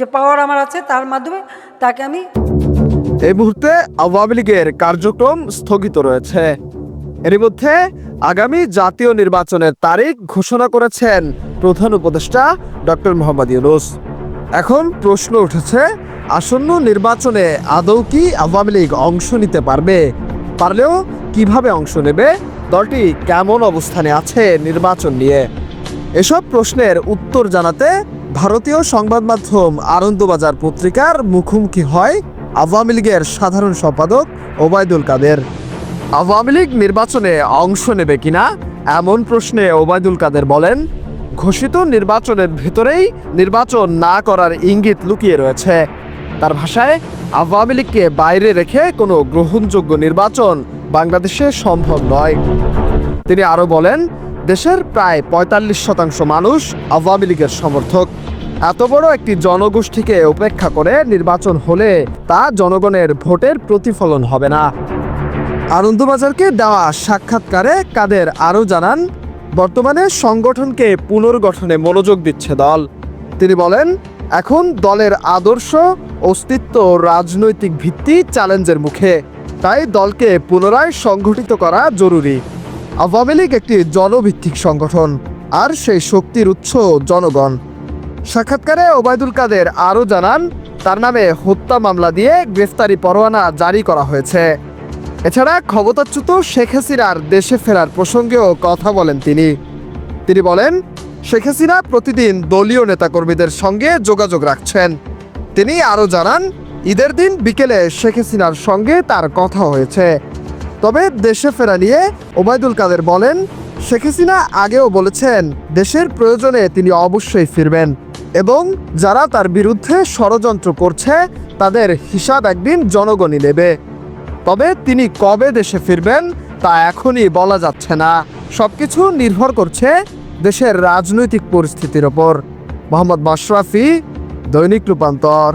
যে পাওয়ার আমার আছে, তার মাধ্যমে তাকে আমি এই মুহূর্তে আওয়ামী লীগের কার্যক্রম স্থগিত রয়েছে। এর মধ্যে আগামী জাতীয় নির্বাচনের তারিখ ঘোষণা করেছেন প্রধান উপদেষ্টা ডক্টর মোহাম্মদ ইউনুস। এখন প্রশ্ন উঠেছে, আসন্ন নির্বাচনে আদৌ কি আওয়ামী লীগ অংশ নিতে পারবে? পারলেও কীভাবে অংশ নেবে? দলটি কেমন অবস্থানে আছে নির্বাচন নিয়ে? এসব প্রশ্নের উত্তর জানাতে ভারতীয় সংবাদ মাধ্যম আনন্দবাজার পত্রিকার মুখোমুখি হয় আওয়ামী লীগের সাধারণ সম্পাদক ওবায়দুল কাদের। আওয়ামী লীগ নির্বাচনে অংশ নেবে কিনা এমন প্রশ্নে ওবায়দুল কাদের বলেন, ঘোষিত নির্বাচনের ভেতরেই নির্বাচন না করার ইঙ্গিত লুকিয়ে রয়েছে। তার ভাষায়, আওয়ামী লীগকে বাইরে রেখে কোনো গ্রহণযোগ্য নির্বাচন বাংলাদেশে সম্ভব নয়। তিনি আরও বলেন দেশের প্রায় পঁয়তাল্লিশ শতাংশ মানুষ আওয়ামী লীগের সমর্থক। এত বড় একটি জনগোষ্ঠীকে উপেক্ষা করে নির্বাচন হলে তা জনগণের ভোটের প্রতিফলন হবে না। আনন্দবাজারকে দেওয়া সাক্ষাৎকারে কাদের আরও জানান, বর্তমানে সংগঠনকে পুনর্গঠনে মনোযোগ দিচ্ছে দল। তিনি বলেন, এখন দলের আদর্শ, অস্তিত্ব রাজনৈতিক ভিত্তি চ্যালেঞ্জের মুখে। তাই দলকে পুনরায় সংগঠিত করা জরুরি। আওয়ামী লীগ একটি জনভিত্তিক সংগঠন আর সেই শক্তির উৎস জনগণ। সাক্ষাৎকারে ওবায়দুল কাদের আরও জানান, তার নামে হত্যা মামলা দিয়ে গ্রেফতারি পরোয়ানা জারি করা হয়েছে। এছাড়া ক্ষমতাচ্যুত শেখ হাসিনার দেশে ফেরার প্রসঙ্গেও কথা বলেন তিনি। তিনি বলেন, শেখ হাসিনা প্রতিদিন দলীয় নেতাকর্মীদের সঙ্গে যোগাযোগ রাখছেন। তিনি আরও জানান, ঈদের দিন বিকেলে শেখ হাসিনার সঙ্গে তার কথা হয়েছে। তবে দেশে ফেরা নিয়ে ওবায়দুল কাদের বলেন, শেখ হাসিনা আগেও বলেছেন, দেশের প্রয়োজনে তিনি অবশ্যই ফিরবেন এবং যারা তার বিরুদ্ধে ষড়যন্ত্র করছে, তাদের হিসাব একদিন জনগণই নেবে। তবে তিনি কবে দেশে ফিরবেন, তা এখনই বলা যাচ্ছে না। সবকিছু নির্ভর করছে দেশের রাজনৈতিক পরিস্থিতির ওপর। মোহাম্মদ মাশরাফি, দৈনিক রূপান্তর।